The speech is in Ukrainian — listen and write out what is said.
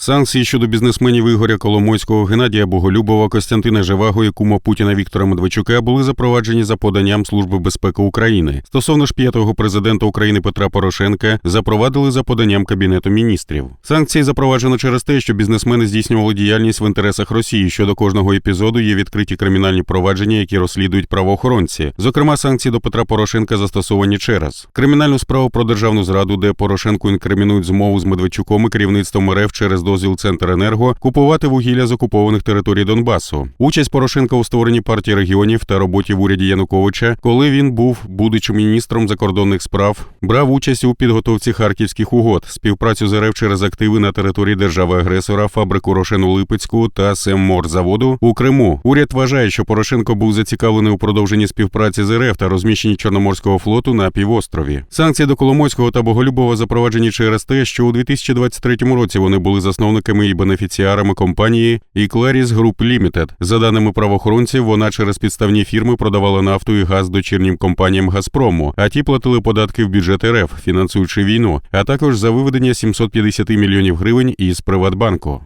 Санкції щодо бізнесменів Ігоря Коломойського, Геннадія Боголюбова, Костянтина Живаго і кума Путіна Віктора Медведчука були запроваджені за поданням Служби безпеки України. Стосовно ж п'ятого президента України Петра Порошенка запровадили за поданням Кабінету міністрів. Санкції запроваджено через те, що бізнесмени здійснювали діяльність в інтересах Росії. Щодо кожного епізоду є відкриті кримінальні провадження, які розслідують правоохоронці. Зокрема, санкції до Петра Порошенка застосовані через кримінальну справу про державну зраду, де Порошенку інкримінують змову з Медведчуком і керівництвом РФ через дозвіл Центренерго купувати вугілля з окупованих територій Донбасу. Участь Порошенка у створенні партії регіонів та роботі в уряді Януковича, коли він був, будучи міністром закордонних справ, брав участь у підготовці харківських угод, співпрацю з РФ через активи на території держави-агресора, фабрику Рошену Липецьку та Семморзаводу у Криму. Уряд вважає, що Порошенко був зацікавлений у продовженні співпраці з РФ та розміщенні Чорноморського флоту на півострові. Санкції до Коломойського та Боголюбова запроваджені через те, що у 2023 році вони були засновниками і бенефіціарами компанії Eclaris Груп Лімітед. За даними правоохоронців, вона через підставні фірми продавала нафту і газ дочірнім компаніям Газпрому, а ті платили податки в бюджет РФ, фінансуючи війну, а також за виведення 750 мільйонів гривень із Приватбанку.